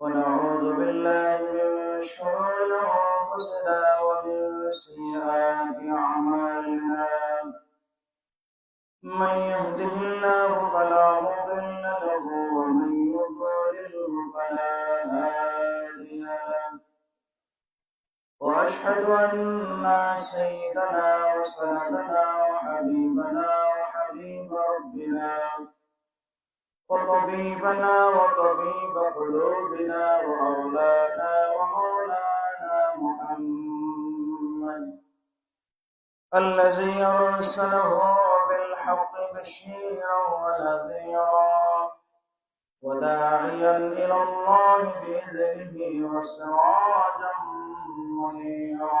ونعوذ بالله من شرور أنفسنا ومن سيئات أعمالنا. من يهده الله فلا مضل له ومن يضلل فلا هادي له. وأشهد أن سيدنا وسندنا وحبيبنا وحبيب ربنا وطبيبنا وطبيب قلوبنا وأولانا ومولانا محمد الذي أرسله بالحق بشيرا ونذيرا وداعيا إلى الله بإذنه وسراجا منيرا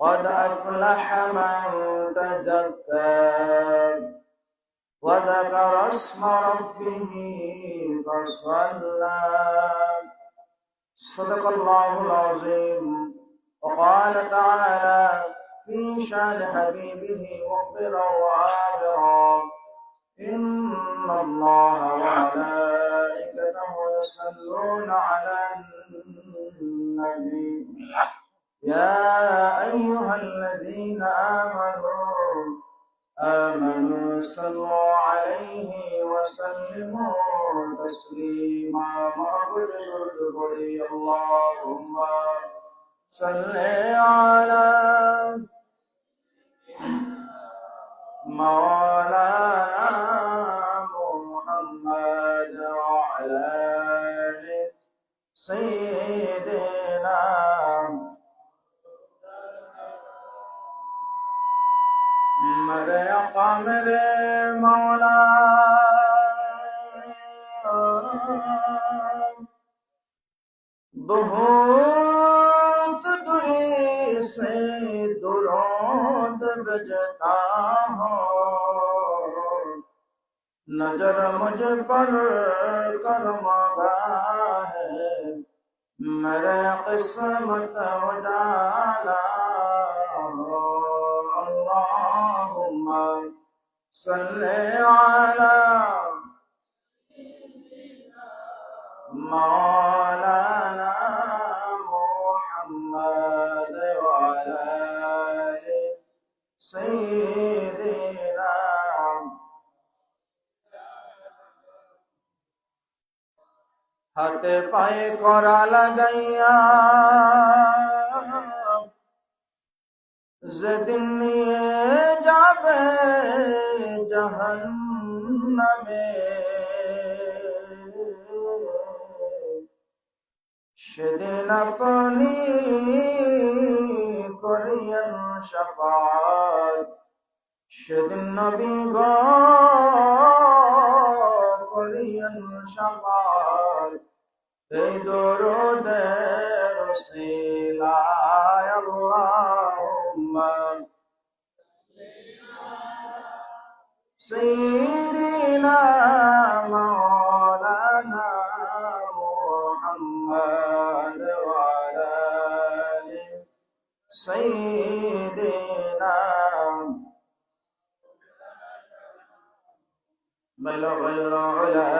قد أفلح من تزكى. وذكر اسم ربه فصلى. صدق الله العظيم. وقال تعالى في شان حبيبه مخبرا وآمرا إن الله وملائكته يصلون على النبي. يا أيها الذين آمنوا آمنوا صلوا عليه وسلموا تسليما. معبد درد قولي اللهم صل على مولانا محمد وعلى سيدنا میرے آقا میرے مولا۔ بہت دوری سے درود بجتا ہو نظر مجھ پر کرمگا ہے۔ میرے قسمت اجالا اللهم صل على مولانا محمد وعلى آل سيدنا হাতে পায়ে করা লাগাইয়া যেদিন নিয়ে যাবে জাহান্নামে। সেদিন আপনি করিয়েন শাফাত সেদিন নবী গ করিয়েন শাফাত এই দরুদের সিলায় سيدنا مولانا محمد وعلى آل سيدنا بلغ العلا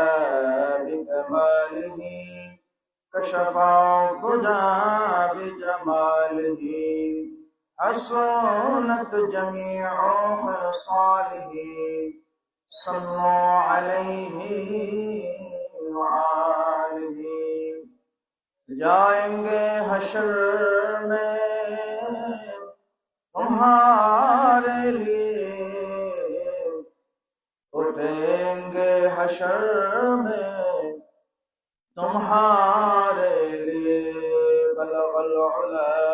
بكماله كشف الهدى بجماله. السنة جميع خصاله. صلوا عليه وآله. جائیں گے حشر میں تمہارے لیے۔ اٹھیں گے حشر میں تمہارے لیے، بلغ العلا۔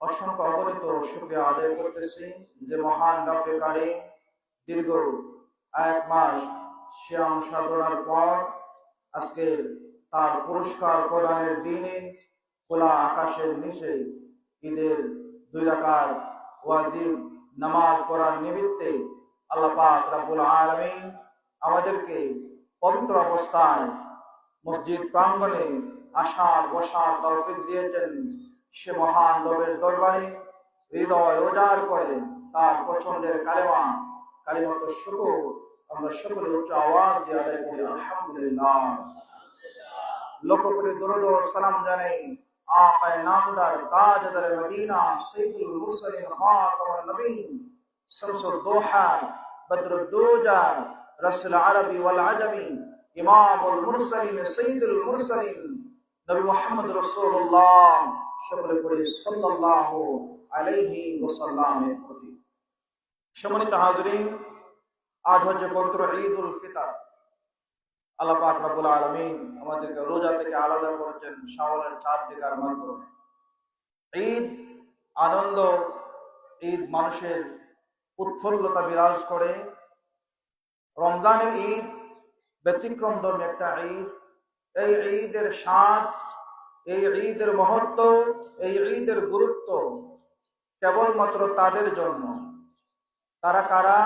অসংখ্য অগণিত শুকরিয়া আদায় করতেছি যে মহান রব্বে দীর্ঘ এক মাস শ্যাম সাধনার পর আজকে তার পুরস্কার প্রদানের দিনে খোলা আকাশের নিচে ঈদের দুই রাকাত ওয়াজিব নামাজ পড়ার নিমিত্তে আল্লাহ পাক রাব্বুল আলামিন আমাদেরকে পবিত্র অবস্থায় মসজিদ প্রাঙ্গণে আসার বসার তৌফিক দিয়েছেন। সে মহান রবের দরবারে হৃদয় উজাড় করে তার পছন্দের কালেমা, কালিমত শুকুর। আমরা সকলে উচ্চ আওয়াজ দিয়ে আদায় করি, আলহামদুলিল্লাহ। লক্ষ্য করে দরুদ সালাম জানাই আকায় নামদার তাজদার মদিনা সৈয়দুল মুরসালিন খাতামুন নবীন। শামসুদ দোহা, বদরুদ দুজা, রাসূল আরবি ওয়াল আজমি, ইমামুল মুরসালিন সৈয়দুল মুরসালিন। নবী মুহাম্মদ রাসূলুল্লাহ সকলে পড়ে সাল্লাল্লাহু আলাইহি ওয়াসাল্লামের প্রতি। সম্মানিত হাজরিন, আজ হচ্ছে পবিত্র ঈদ উল ফিতর। আল্লাহ পাক রব্বুল আলামিন আমাদেরকে রোজা থেকে আলাদা করেছেন শাওয়ালের চাঁদ দেখার মাধ্যমে। ঈদ আনন্দ, ঈদ মানুষের উৎফুল্লতা বিরাজ করে। রমজানের ঈদ ব্যতিক্রম ধর্মী একটা ঈদ। এই ঈদের স্বাদ এই ঈদের মহত্ব এই ঈদের গুরুত্ব কেবলমাত্র তাদের জন্য তারা কারা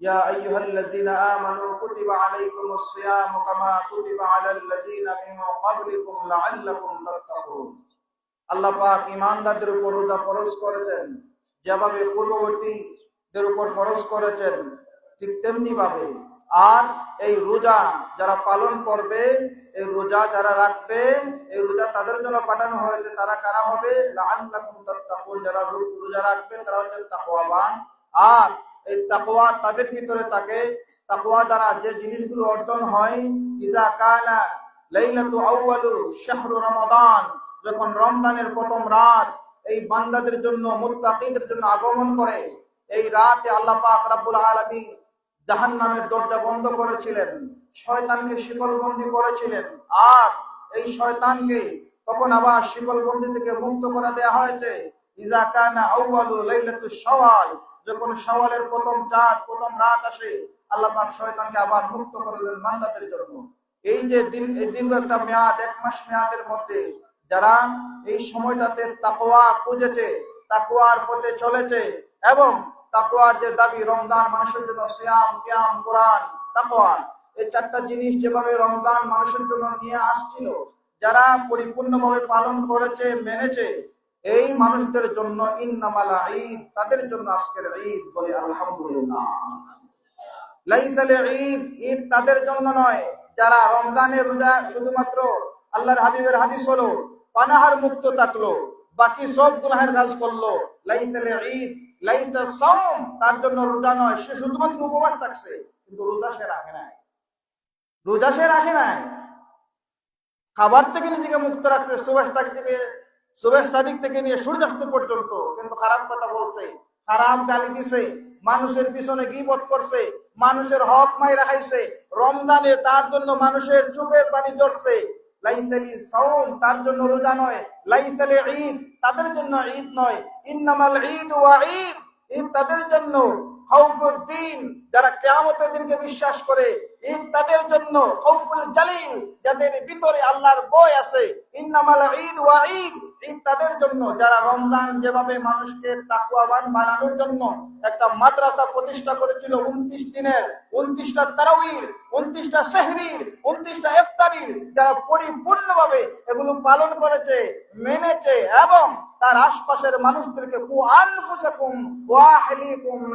يا أيها الذين آمنوا كتب عليكم الصيام كما كتب على الذين من قبلكم لعلكم تتقون আল্লাহ পাক ইমানদারদের উপর রোজা ফরজ করেছেন যেভাবে পূর্ববর্তীদের উপর ফরজ করেছেন ঠিক তেমনি ভাবে আর এই রোজা যারা পালন করবে, এই রোজা যারা রাখবে, এই রোজা তাদের জন্য পাঠানো হয়েছে, তারা কারা হবে? যারা রোজা রাখবে, তারা হচ্ছে তাকওয়াবান। আর এই তাকোয়া তাদের ভিতরে থাকে। তাকোয়া দ্বারা যে জিনিসগুলো অর্জন হয়, ইজা কানা লাইলাতু আউয়ালু শাহরু রমাদান, যখন রমজানের প্রথম রাত, এই বান্দাদের জন্য, মুত্তাকিদের জন্য আগমন করে, এই রাতে আল্লাহ পাক রাব্বুল আলামিন জাহান্নামের দরজা বন্ধ করেছিলেন। শয়তানকে শিকলবন্দি করেছিলেন। আর এই শয়তানকে তখন আবার শিকলবন্দি থেকে মুক্ত করে দেয়া হয়েছে। ইজা কানা আউয়ালু লাইলাতু শাওয়াল, যখন সওয়ালের প্রথম চাঁদ, প্রথম রাত আসে, আল্লাহ পাক শয়তানকে আবার মুক্ত করে দেন বান্দাদের জন্য। এই যে দীর্ঘ এই দীর্ঘ একটা মেয়াদ, এক মাস মেয়াদের মধ্যে যারা এই সময়টাতে তাকওয়া খুঁজেছে তাকওয়ার পথে চলেছে, এবং তাকওয়ার যে দাবি, রমজান মানুষের জন্য সিয়াম, কিয়াম, কোরআন, তাকওয়া এই চারটা জিনিস যেভাবে রমজান মানুষের জন্য নিয়ে আসছিল, যারা পরিপূর্ণভাবে পালন করেছে, মেনেছে, এই মানুষদের জন্য ইন্নামালা ঈদ, তাদের জন্য আজকের ঈদ বলে আলহামদুলিল্লাহ। লাইসালে ঈদ ঈদ তাদের জন্য নয়, যারা রমজানের রোজা শুধুমাত্র আল্লাহর হাবিবের হাদিস হলো, পানাহার মুক্ত থাকল, বাকি সব গুনাহের কাজ করল। লাইসালে ঈদ লাইসা সাওম, তার জন্য রোজা নয়, সে শুধুমাত্র উপবাস থাকছে, কিন্তু রোজা সে রাখে নাই। রোজা সে রাখে নাই। খাবার থেকে নিজেকে মুক্ত রাখছে সুবাস থেকে সুবেহ সাদিক থেকে নিয়ে সূর্যাস্ত পর্যন্ত। কিন্তু খারাপ কথা বলছে, খারাপ গালি দিছে, মানুষের পিছনে গিবত করছে, মানুষের হক মাই রাখাইছে রমজানে তার জন্য মানুষের চোখের পানি ঝরছে। লাইসালি সাওম, তার জন্য রোজা নয়। লাইসালি ঈদ, তাদের জন্য ঈদ নয়। ইন্নামাল ঈদ ওয়া ঈদ ঈদ তাদের জন্য যারা কেয়ামতের দিনকে বিশ্বাস করে ঈদ তাদের জন্য খাউফুল জালিল যাদের ভিতরে আল্লাহর বই আছে, ইন্নামাল ঈদ ওয়া তাদের জন্য যারা রমজান যেভাবে মানুষকে তাকুয়াবান বানানোর জন্য একটা মাদ্রাসা প্রতিষ্ঠা করেছিল উনত্রিশ দিনের, উনত্রিশটা তারাউইর, উনত্রিশটা সেহরির, উনত্রিশটা ইফতারির, যারা পরিপূর্ণভাবে এগুলো পালন করেছে, মেনেছে এবং তার আশপাশের মানুষদেরকে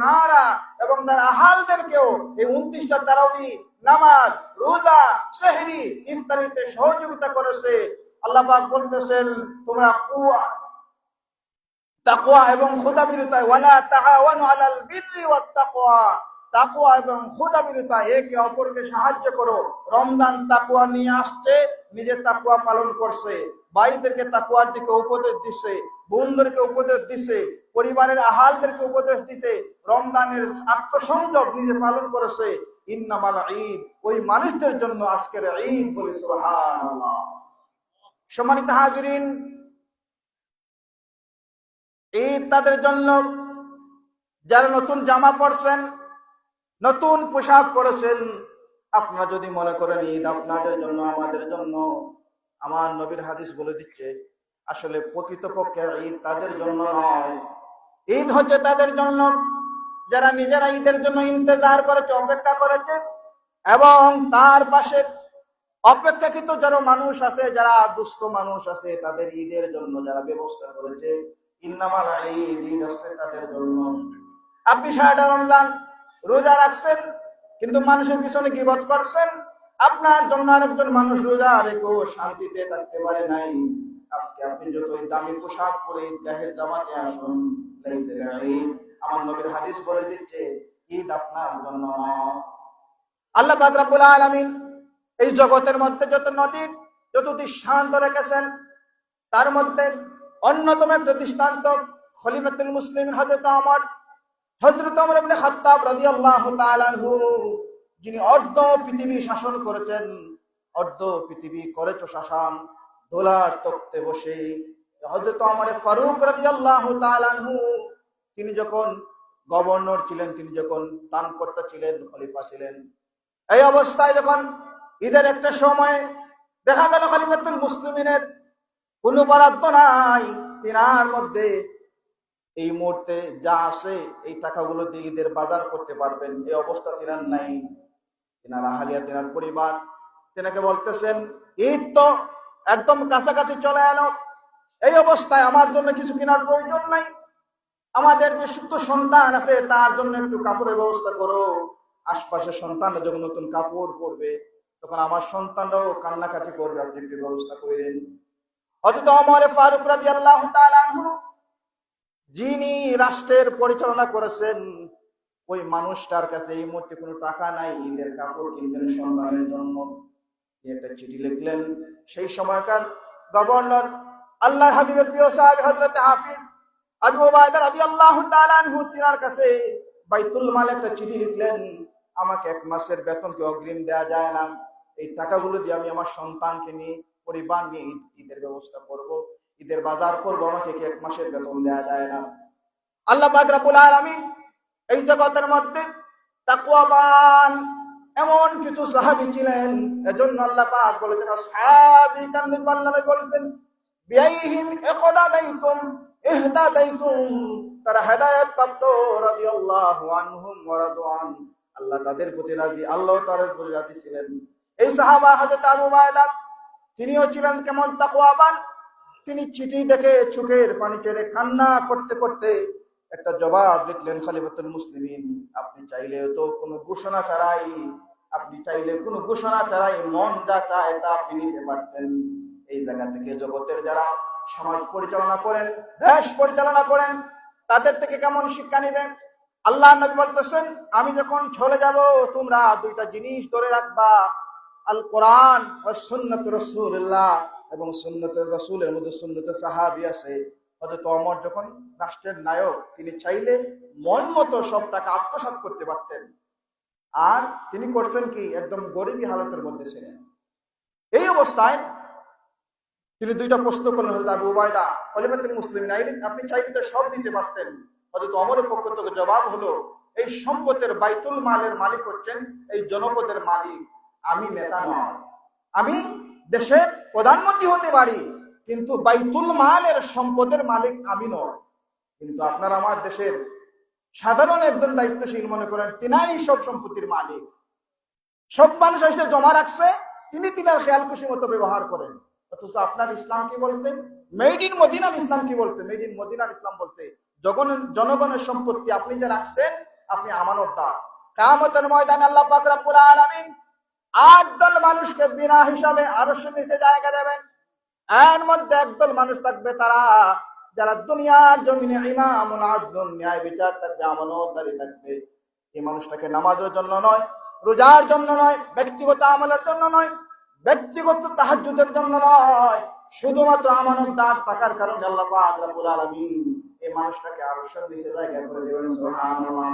নারা, এবং তার আহালদেরকেও এই উনত্রিশটা তারাউই নামাজ, রোজা ইফতারিতে সহযোগিতা করেছে। বলতেছেন, তোমরা কুয়া তাকওয়া এবং খোদাবিরতায় ওয়ালা তাআওয়ানু আলাল বিররি ওয়াত তাকওয়া এবং খোদাবিরতা একে অপরকে সাহায্য করো। রমজান তাকুয়া নিয়ে আসছে, নিজের তাকুয়া পালন করছে। ভাইদেরকে তাকুয়ার দিকে উপদেশ দিছে, বোনদেরকে উপদেশ দিছে, পরিবারের আহালদেরকে উপদেশ দিছে, রমজানের আত্মসংযোগ নিজে পালন করেছে। ইন্নামাল ঈদ, ওই মানুষদের জন্য আজকের ঈদ বলে সুবহানাল্লাহ। সম্মানিত হাজিরিন, ঈদ তাদের জন্য, যারা নতুন জামা পরছেন, নতুন পোশাক পরেছেন, আপনারা যদি মনে করেন ঈদ আপনাদের জন্য, আমাদের জন্য আমার নবীর হাদিস বলে দিচ্ছে, আসলে প্রকৃতপক্ষে ঈদ তাদের জন্য নয়। ঈদ হচ্ছে তাদের জন্য, যারা নিজেরা ঈদের জন্য ইন্তজার করেছে, অপেক্ষা করেছে, এবং তার পাশে অপেক্ষাকৃত যারা মানুষ আছে, যারা দুস্থ মানুষ আছে, তাদের ঈদের জন্য যারা ব্যবস্থা করেছে, ইন্নামাল ঈদ ঈদ আসছে তাদের জন্য। আপনি সারাটা রমজান রোজা রাখছেন, কিন্তু মানুষের পিছনে গিবত করছেন আপনার জন্য আরেকজন মানুষ রোজা রেখেও শান্তিতে থাকতে পারে নাই। আজকে আপনি যতই দামি পোশাক পরে ঈদগাহের জামাতে আসুন আমার নবীর হাদিস বলে দিচ্ছে, ঈদ আপনার জন্য আল্লাহ পাক রব্বুল আলামিন এই জগতের মধ্যে যত নদী, যত দৃষ্টান্ত রেখেছেন, তার মধ্যে অন্যতম একটা দৃষ্টান্ত খলিফাতুল মুসলিম হযরত ওমর হযরত ওমর ইবনে খাত্তাব রাদিয়াল্লাহু তাআলা আনহু। যিনি অর্ধ পৃথিবী শাসন করেছেন, অর্ধ পৃথিবী করেছ শাসন, দোলার তক্তে বসে। হযরত ওমর ফারুক তাআলা আনহু, তিনি যখন গভর্নর ছিলেন, তিনি যখন দানকর্তা ছিলেন, খলিফা ছিলেন, এই অবস্থায় যখন ঈদের একটা সময় দেখা গেল খলিফাতুল মুসলিমিনের, কোনো বরাদ্দ নাই, তিনার মধ্যে এই মুহূর্তে যা আসে, এই টাকাগুলো দিয়ে ঈদের বাজার করতে পারবেন, এই অবস্থা তিনার নাই। তিনার আহালিয়া, তিনার পরিবার। তেনাকে বলতেছেন, ঈদ তো একদম কাছাকাছি চলে এলো। এই অবস্থায় আমার জন্য কিছু কেনার প্রয়োজন নাই। আমাদের যে শুদ্ধ সন্তান আছে, তার জন্য একটু কাপড়ের ব্যবস্থা করো। আশপাশের সন্তানরা যখন নতুন কাপড় পরবে, তখন আমার সন্তানরাও কান্নাকাটি করবে। আপনি একটু ব্যবস্থা করেন। অথচ অমরে ফারুক রাজি আল্লাহ যিনি রাষ্ট্রের পরিচালনা করেছেন ওই মানুষটার কাছে এই মুহূর্তে কোনো টাকা নাই, ঈদের কাপড় কিনবেন সন্তানের জন্য। একটা চিঠি লিখলেন। সেই সময়কার গভর্নর, আল্লাহর হাবিবের প্রিয় সাহেব হজরত হাফিজ আবু ওবায়দা রাদিয়াল্লাহু তাআলা আনহু, তিনার কাছে বাইতুল মাল একটা চিঠি লিখলেন, আমাকে এক মাসের বেতন কি অগ্রিম দেয়া যায় না? এই টাকাগুলো দিয়ে আমি আমার সন্তানকে নিয়ে, পরিবার নিয়ে ঈদ, ঈদের ব্যবস্থা করব। ঈদের বাজার করব, আমাকে এক মাসের বেতন দেয়া যায় না? আল্লাহ পাক রব্বুল আলামিন এই জগতের মধ্যে তাকুয়াবান এমন কিছু সাহাবী ছিলেন। এজন্য আল্লাহ পাক বলেছেন, আসহাবী কান্নিত আল্লাহ বলেছেন, বিআইহিম ইকদাদাইতুম ইহদাদাইতুম তারা হেদায়েত প্রাপ্ত রাদিয়াল্লাহু আনহুম ওয়া রাদওয়ান আল্লাহ তাদের প্রতি রাজি, আল্লাহ তাদের প্রতি রাজি ছিলেন। এই সাহাবা হযরত আবু বায়দা তিনিও ছিলেন কেমন তাকওয়াবান? তিনি চিঠি দেখে চোখের পানি ছেড়ে কান্না করতে করতে একটা জবাব লিখলেন খলিফাতুল মুসলিমিন। আপনি চাইলে তো কোনো ঘোষণা ছাড়াই, আপনি চাইলে কোনো ঘোষণা ছাড়াই মন যা চায় তা আপনি নিতে পারতেন। এই জায়গা থেকে জগতের যারা সমাজ পরিচালনা করেন, দেশ পরিচালনা করেন, তাদের থেকে কেমন শিক্ষা নেবেন? আল্লাহ নবী বলতেছেন, আমি যখন চলে যাব, তোমরা দুইটা জিনিস ধরে রাখবা। আল কোরআন ও সুন্নত রসুল্লাহ এবং সুন্নত রসুলের মধ্যে সুন্নত সাহাবি আছে। হয়তো অমর যখন রাষ্ট্রের নায়ক, তিনি চাইলে মন মতো সব টাকা আত্মসাৎ করতে পারতেন। আর তিনি করছেন কি? একদম গরিবী হালতের মধ্যে ছিলেন। এই অবস্থায় তিনি দুইটা প্রশ্ন করলেন হজরত আবু উবায়দা, খলিফাতুল মুসলিম নাইলে আপনি চাইলে তো সব দিতে পারতেন। হজরত অমরের পক্ষ থেকে জবাব হলো, এই সম্পদের বাইতুল মালের মালিক হচ্ছেন এই জনপদের মালিক। আমি নেতা নয়। আমি দেশের প্রধানমন্ত্রী হতে পারি। কিন্তু বাইতুল মালের সম্পদের মালিক আমি নয়। কিন্তু আপনার আমার দেশের সাধারণ একজন দায়িত্বশীল মনে করেন, তিনাই সব সম্পত্তির মালিক। সব মানুষ এসে জমা রাখছে, তিনি তিনার খেয়াল খুশি মতো ব্যবহার করেন। অথচ আপনার ইসলাম কি বলছে? মেড ইন মদিনার ইসলাম কি বলছে? মেড ইন মদিনার ইসলাম বলছে যখন জনগণের সম্পত্তি আপনি যে রাখছেন, আপনি আমানতদার কামতের ময়দান আল্লাহ পাক রব্বুল আলামিন আট দল মানুষকে বিনা হিসাবে আরও নিচে জায়গা দেবেন। এর মধ্যে একদল মানুষ থাকবে তারা, যারা দুনিয়ার জমিনে ইমামুল ন্যায় বিচার থাকবে, আমানতদারি থাকবে। এই মানুষটাকে নামাজের জন্য নয়, রোজার জন্য নয়, ব্যক্তিগত আমলের জন্য নয়, ব্যক্তিগত তাহাজ্জুদের জন্য নয়। শুধুমাত্র আমানতদার থাকার কারণে আল্লাহ পাক রব্বুল এই মানুষটাকে আরশের নিচে জায়গা করে দেবেন, সুবহানাল্লাহ।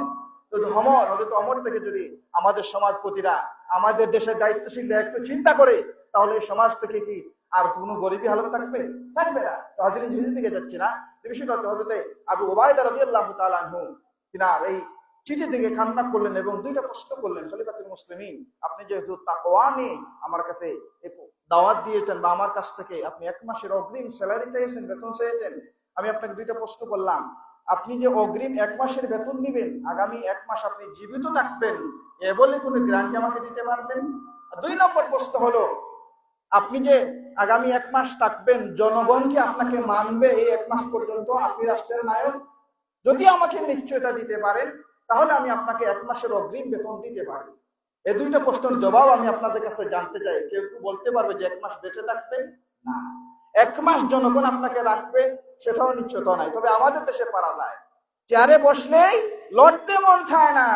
যদি অমর হয়তো অমর থেকে যদি আমাদের সমাজপতিরা আমাদের দেশের দায়িত্বশীল একটু চিন্তা করে, তাহলে সমাজ থেকে কি আর কোনো গরিবী হালত থাকবে? থাকবে না। তো হাজির যেদিন দিকে যাচ্ছে না। বিষয়টা হজরতে আবু ওবায়দা রাদিয়াল্লাহু তাআলা আনহু। তিনার এই চিঠি থেকে কান্না করলেন এবং দুইটা প্রশ্ন করলেন, খলিফাতুল মুসলিমিন, আপনি যেহেতু তাকওয়া নিয়ে আমার কাছে দাওয়াত দিয়েছেন বা আমার কাছ থেকে আপনি এক মাসের অগ্রিম স্যালারি চেয়েছেন বেতন চেয়েছেন আমি আপনাকে দুইটা প্রশ্ন করলাম। আপনি যে অগ্রিম এক মাসের বেতন নিবেন, আগামী এক মাস আপনি জীবিত থাকবেন, এ বলে কোনো গ্রান্টি আমাকে দিতে পারবেন? দুই নম্বর প্রশ্ন হলো, আপনি যে আগামী এক মাস থাকবেন। জনগণ কি আপনাকে মানবে এই এক মাস পর্যন্ত, আপনি রাষ্ট্রের নায়ক? যদি আমাকে নিশ্চয়তা দিতে পারেন, তাহলে আমি আপনাকে এক মাসের অগ্রিম বেতন দিতে পারি। এই দুইটা প্রশ্নের জবাব আমি আপনাদের কাছে জানতে চাই। কেউ কি বলতে পারবে যে এক মাস বেঁচে থাকবে? না। এক মাস জনগণ আপনাকে রাখবে, সেটাও নিশ্চয়তা নাই। তবে আমাদের দেশে পারা যায়। চেয়ারে বসলেই লড়তে মন চায় না।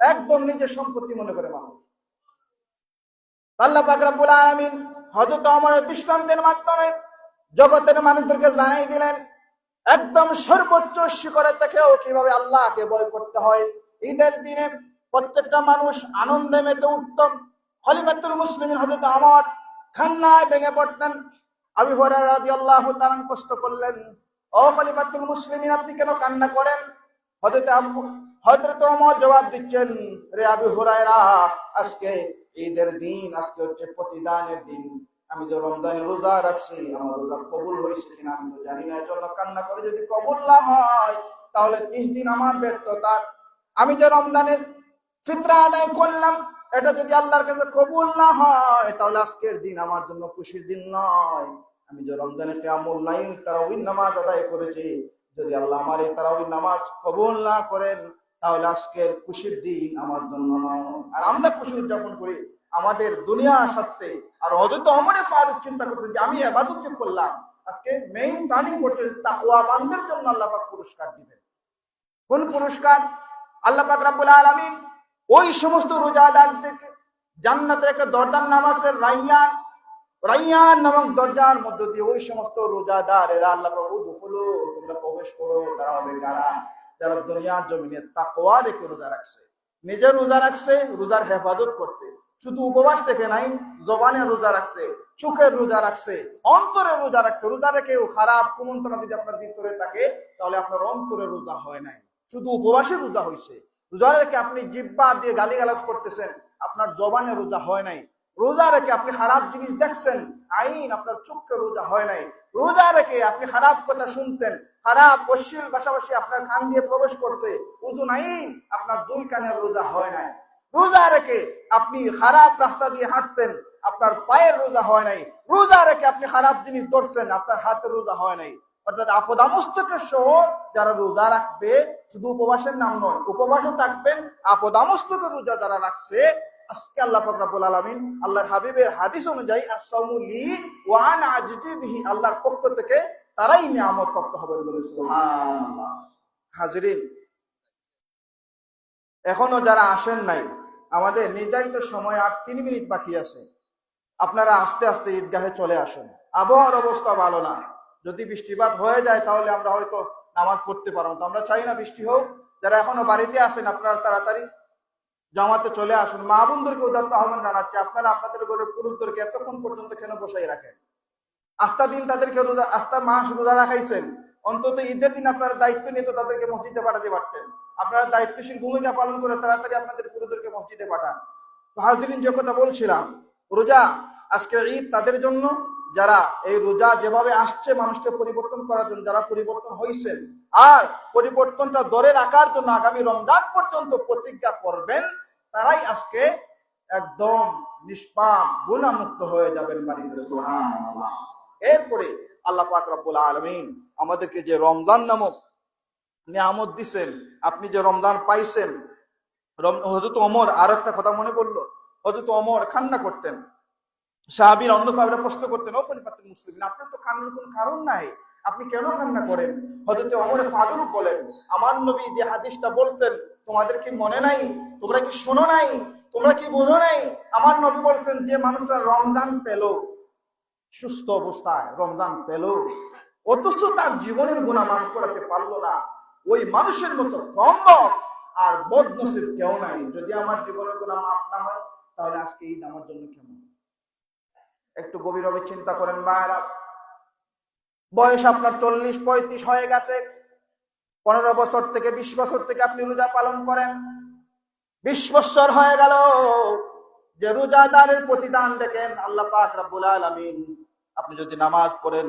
একদম নিজের সম্পত্তি মনে করে মানুষ। আল্লাহ পাক রব্বুল আলামিন হযরত ওমরের দৃষ্টান্তের মাধ্যমে জগতের মানুষদেরকে জানাই দিলেন, একদম সর্বোচ্চ শিখরে থেকেও কীভাবে আল্লাহকে ভয় করতে হয়। ঈদের দিনে প্রত্যেকটা মানুষ আনন্দে মেতে উঠত খলিফাতুল মুসলিম হযরত আমার খান্নায় ভেঙে পড়তেন। আবু হুরায়রা রাদিয়াল্লাহু তাআলা কষ্ট করলেন, ও খলিফাতুল মুসলিমিন, আপনি কেন কান্না করেন? হযরত আবু হযরত জবাব দিচ্ছেন, রে আবু হুরায়রা, আজকে ঈদের দিন, আজকে হচ্ছে প্রতিদানের দিন। আমি যে রমজান রোজা রাখছি, আমার রোজা কবুল হয়েছে কিনা আমি তো জানি না, এজন্য কান্না করে যদি কবুল না হয়, তাহলে ত্রিশ দিন আমার ব্যর্থতা আমি যে রমজানের ফিতরা আদায় করলাম, এটা যদি আল্লাহর কাছে কবুল না হয়, তাহলে আজকের দিন আমার জন্য খুশির দিন নয়। আমি যে রমজানের কেমন লাইন তারাউই নামাজ আদায় করেছি, যদি আল্লাহ আমার এই তারাউই নামাজ কবুল না করেন তাহলে আজকের খুশির দিন আমার জন্য আর আমরা খুশি উদযাপন করি আমাদের দুনিয়া সত্ত্বে আর অযথা অমরে ফারুক চিন্তা করছেন যে আমি এবাদত যে করলাম, আজকে মেইন টার্নিং করছে তাকওয়া বান্দের জন্য আল্লাহ পাক পুরস্কার দিবেন। কোন পুরস্কার? আল্লাহ পাক রাব্বুল আলামিন ওই সমস্ত রোজাদারদেরকে জান্নাতের একটা দরজার নাম আছে রাইয়ান। রাইয়ান নামক দরজার মধ্য দিয়ে ওই সমস্ত রোজাদার এরা আল্লাহ বাবু দুখলো তোমরা প্রবেশ করো তারা হবে কারা যারা দুনিয়ার জমিনে তাকওয়া রেখে রোজা রাখছে, নিজের রোজা রাখছে, রোজার হেফাজত করছে, শুধু উপবাস থেকে নাই, জবানে রোজা রাখছে চোখের রোজা রাখছে, অন্তরে রোজা রাখছে, রোজা রেখেও খারাপ কুমন্ত্রণা যদি আপনার ভিতরে থাকে, তাহলে আপনার অন্তরে রোজা হয় নাই। শুধু উপবাসে রোজা হয়েছে রোজা রেখে আপনি জিব্বা দিয়ে গালিগালাজ করতেছেন, আপনার জবানে রোজা হয় নাই। রোজা রেখে আপনি খারাপ জিনিস দেখছেন, আইন আপনার চোখকে রোজা হয় নাই। রোজা রেখে আপনি খারাপ কথা শুনছেন, খারাপ, অশ্লীল পাশাপাশি আপনার কান দিয়ে প্রবেশ করছে, উজু আইন আপনার দুই কানের রোজা হয় নাই। রোজা রেখে আপনি খারাপ রাস্তা দিয়ে হাঁটছেন, আপনার পায়ের রোজা হয় নাই। রোজা রেখে আপনি খারাপ জিনিস ধরছেন, আপনার হাতের রোজা হয় নাই। অর্থাৎ আপদামস্তকে সহ যারা রোজা রাখবে, শুধু উপবাসের নাম নয়, উপবাসও থাকবেন আপদামস্তকে রোজা যারা রাখছে আজকে আল্লাহ পাক রব্বুল আলামিন আল্লাহর হাবিবের হাদিস অনুযায়ী আসামু লি ওয়ান আজিজি বিহি আল্লাহর পক্ষ থেকে তারাই নিয়ামত প্রাপ্ত সুবহানাল্লাহ। হাজরিন, এখনও যারা আসেন নাই, আমাদের নির্ধারিত সময় আর তিন মিনিট বাকি আছে। আপনারা আস্তে আস্তে ঈদগাহে চলে আসুন। আবহাওয়ার অবস্থা ভালো না। যদি বৃষ্টিপাত হয়ে যায় তাহলে আমরা হয়তো নামাজ পড়তে পারব তো আমরা চাই না বৃষ্টি হোক। যারা এখনও বাড়িতে আসেন আপনারা তাড়াতাড়ি জামাতে চলে আসুন। মা বোনদেরকে উদাত্ত আহ্বান জানাচ্ছে, আপনারা আপনাদের ঘরের পুরুষদেরকে এতক্ষণ পর্যন্ত কেন বসাই রাখেন? আস্থা দিন তাদেরকে রোজা, আস্থা মাস রোজা রাখাইছেন। অন্তত ঈদের দিন আপনারা দায়িত্ব নিয়ে তো তাদেরকে মসজিদে পাঠাতে পারতেন। আপনারা দায়িত্বশীল ভূমিকা পালন করে তাড়াতাড়ি আপনাদের পুরুষদেরকে মসজিদে পাঠান। হাজরিন, যে কথা বলছিলাম, রোজা আজকে ঈদ তাদের জন্য। যারা এই রোজা যেভাবে আসছে মানুষকে পরিবর্তন করার জন্য, যারা পরিবর্তন হয়েছেন আর পরিবর্তনটা ধরে রাখার জন্য আগামী রমজান পর্যন্ত প্রতিজ্ঞা করবেন তারাই আজকে একদম নিষ্পাপ, গুণামুক্ত হয়ে যাবেন বাড়িতে এরপরে আল্লাহ পাক রব্বুল আলমিন আমাদেরকে যে রমজান নামক নিয়ামত দিছেন, আপনি যে রমজান পাইছেন হযরত অমর আর একটা কথা মনে পড়ল? হযরত অমর খান্না করতেন। সাহাবীর অন্য সাহাবীরা প্রশ্ন করতেন, ও খলিফাতুল মুসলিমিন, আপনার তো কান্নার কোনো কারণ নাই। আপনি কেন কান্না করেন? হযরত অমরে ফারুক বলেন, আমার নবী যে হাদিসটা বলছেন, তোমাদের কি মনে নাই তোমরা কি শোনো নাই? তোমরা কি বোঝো নাই? আমার নবী বলছেন যে মানুষটা রমজান পেল, সুস্থ অবস্থায় রমজান পেল। অথচ তার জীবনের গুণা মাফ করাতে পারল না। ওই মানুষের মতো কম্বক আর বদনসিব কেউ নাই। যদি আমার জীবনের গুণা মাফ না হয়, তাহলে আজকে ঈদ আমার জন্য কেমন? একটু গভীরভাবে চিন্তা করেন ভাইরা বয়স আপনার চল্লিশ, পঁয়ত্রিশ হয়ে গেছে। পনেরো বছর থেকে, বিশ বছর থেকে আপনি রোজা পালন করেন। বিশ হয়ে গেল। যে রোজাদারের প্রতিদান দেখেন আল্লাহ পাক রাব্বুল আলামিন, আপনি যদি নামাজ পড়েন,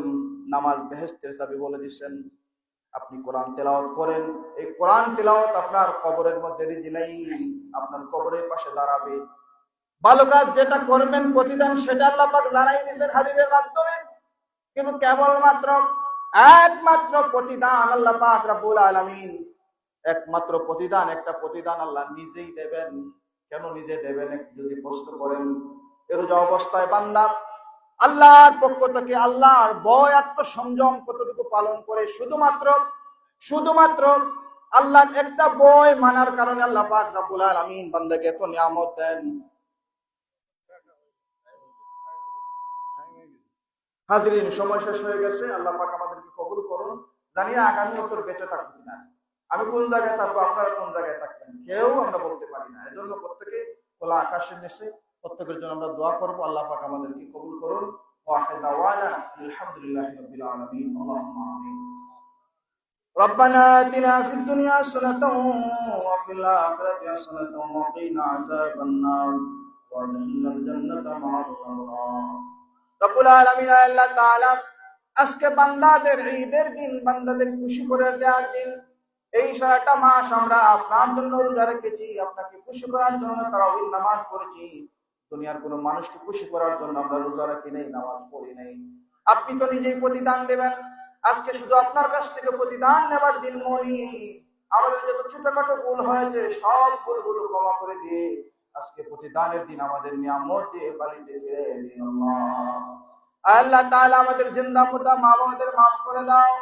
নামাজ বেহেস্তের চাবি বলে দিচ্ছেন, আপনি কোরআন তেলাওয়াত করেন। এই কোরআন তেলাওয়াত আপনার কবরের মধ্যে রিজিলাই আপনার কবরের পাশে দাঁড়াবে। ভালো কাজ যেটা করবেন প্রতিদান, সেটা আল্লাহ পাক জানাই দিয়েছেন হাবিবের মাধ্যমে। কিন্তু কেবলমাত্র একমাত্র প্রতিদান আল্লাহ পাক রাব্বুল আলামিন একমাত্র প্রতিদান, একটা প্রতিদান আল্লাহ নিজেই দেবেন। কেন নিজে দেবেন? যদি প্রশ্ন করেন। এর যে অবস্থায় বান্দা, আল্লাহর পক্ষ থেকে আল্লাহর বয় আত্মসংযম কতটুকু পালন করে? শুধুমাত্র শুধুমাত্র আল্লাহর একটা বয় মানার কারণে আল্লাহ পাক রাব্বুল আলামিন বান্দাকে এত নিয়ামত দেন। হাজিরিন, সময় শেষ হয়ে গেছে। আল্লাহ পাক আমাদেরকে কবুল করুন। জানি না আগামী বছর বেঁচে থাকব কিনা। আমি কোন জায়গায় থাকবো আপনারা কোন জায়গায় থাকবেন কেউ আমরা বলতে পারি না এজন্য প্রত্যেকে খোলা আকাশের নিচে প্রত্যেকের জন্য আমরা দোয়া করবো আল্লাহ পাক আমাদেরকে কবুল করুন ওয়াহিদ দাওয়ানা আলহামদুলিল্লাহি রাব্বিল আলামিন আল্লাহুম্মা আমিন ربنا آتنا في الدنيا حسنة وفي الآخرة حسنة وقنا عذاب النار وادخلنا الجنة مع الأبرار রব্বুল আলামিন আল্লাহ তাআলা আজকে বান্দাদের ঈদের দিন বান্দাদের খুশি করে দেওয়ার দিন এই সারাটা মাস আমরা আপনার জন্য রোজা রেখেছি, আপনাকে খুশি করার জন্য তারা ওই নামাজ পড়েছি। দুনিয়ার কোনো মানুষকে খুশি করার জন্য আমরা রোজা রাখি নেই, নামাজ পড়ি নেই। আপনি তো নিজেই প্রতিদান দেবেন। আজকে শুধু আপনার কাছ থেকে প্রতিদান নেবার দিন মনি। আমাদের যত ছোটখাটো ভুল হয়েছে, সব ভুলগুলো ক্ষমা করে দিয়ে আজকে প্রতিদানের দিন আমাদের নিয়ামত দিয়ে বাড়িতে ফিরে দিন আল্লাহ। তাআলা আমাদের জিন্দা মুর্দা মা বাবাদের মাফ করে দাও।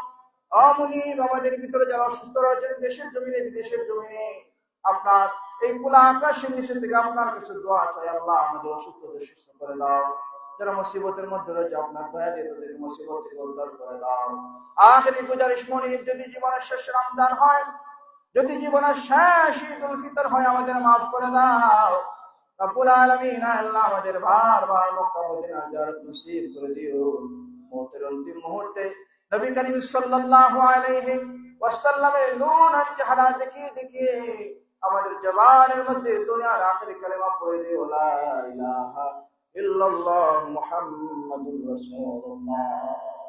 অমুনিব আমাদের ভিতরে যারা অসুস্থ রয়েছেন, দেশের জমিনে, বিদেশের জমিনে, আপনার এই খোলা আকাশের নিচে থেকে আপনার কাছে দোয়া চাই, আল্লাহ আমাদের অসুস্থদের সুস্থ করে দাও। যারা মুসিবতের মধ্যে রয়েছে, আপনার দয়া দিয়ে তাদের মুসিবত থেকে উদ্ধার করে দাও। আখেরি গুজারিশ মনিব যদি জীবনের শেষ রমজান হয়, যদি জীবনের শেষ ঈদ উল ফিতর হয়, আমাদের মাফ করে দাও। রব্বুল আলামিন, আল্লাহ আমাদের বার বার মক্কা মদিনা জিয়ারত নসিব করে দিও। মৌতের অন্তিম মুহূর্তে নবী করিম সাল্লাল্লাহু আলাইহি ওয়াসাল্লামের নূর আর চেহারা দেখিয়ে দেখিয়ে আমাদের জবানের মধ্যে দুনিয়ার আখেরি কালেমা পড়ে দে লা ইলাহা ইল্লাল্লাহ মুহাম্মাদুর রাসূলুল্লাহ।